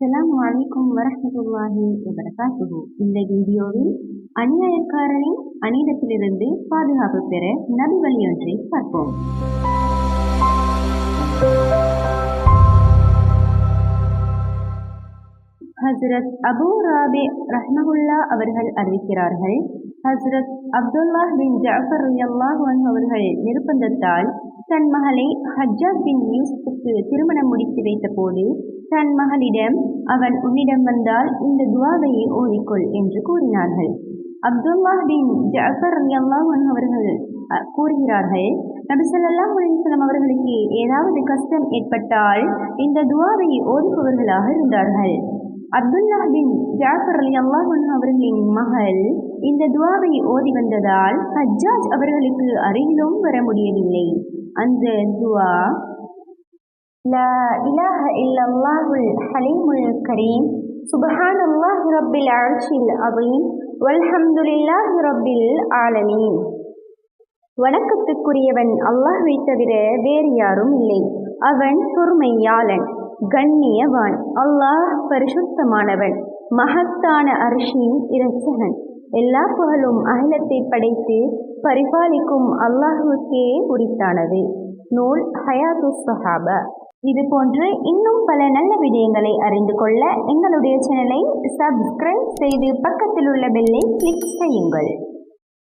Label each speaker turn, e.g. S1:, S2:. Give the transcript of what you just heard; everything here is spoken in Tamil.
S1: அஸ்லாம் வலைக்கும் வரமத்துல்லாஹி வபரகாத்துஹு. இந்த வீடியோவில் அநியாயக்காரரின் அநீதத்திலிருந்து பாதுகாப்பு பெற நபி ஒன்றை பார்ப்போம். ஹஸ்ரத் அபூ ராபே ரஹ்மகுல்லா அவர்கள் அறிவிக்கிறார்கள் ஹஸ்ரத் அப்துல்லா பின் ஜாஃபர் அல்லாஹ் அவர்கள் நிர்பந்தத்தால் தன் மகளை ஹஜ்ஜாத் பின் யூசுஃபுக்கு திருமணம் முடித்து வைத்தபோது தன் மகளிடம் அவன் உன்னிடம் வந்தால் இந்த துவாவையை ஓதிக்கொள் என்று கூறினார்கள். அப்துல்லாஹ் பின் ஜஃபர் அல்லாஹன் அவர்கள் கூறுகிறார்கள் நபி முலிசலம் அவர்களுக்கு ஏதாவது கஷ்டம் ஏற்பட்டால் இந்த துவாவை ஓதுபவர்களாக இருந்தார்கள். அப்துல்லா பின் ஜாஃபர் அலி அல்லாஹன் அவர்களின் மகள் இந்த துவாவை ஓதி வந்ததால் ஹஜ்ஜாஜ் அவர்களுக்கு அருகிலும் வர முடியவில்லை. அந்த துவா லா இலாஹ இல்லல்லாஹுல் ஹலீமுல் கரீம். சுபஹான் அல்லாஹ் ரப்பில் அழச்சில் அவீம் வல்ஹம்துலில்லாஹ் ரப்பில் வணக்கத்துக்குரியவன் அல்லாஹை தவிர வேறு யாரும் இல்லை. அவன் பொறுமையாளன் கண்ணியவான் அல்லாஹ் பரிசுத்தமானவன் மகத்தான அரிசியின் இரட்சகன். எல்லா புகழும் அகிலத்தை படைத்து பரிபாலிக்கும் அல்லாஹுக்கே உரித்தானது. நூல் ஹயாத்து சஹாபா. இது போன்று இன்னும் பல நல்ல விடயங்களை அறிந்து கொள்ள எங்களுடைய சேனலை சப்ஸ்கிரைப் செய்து பக்கத்தில் உள்ள பெல்லை கிளிக் செய்யுங்கள்.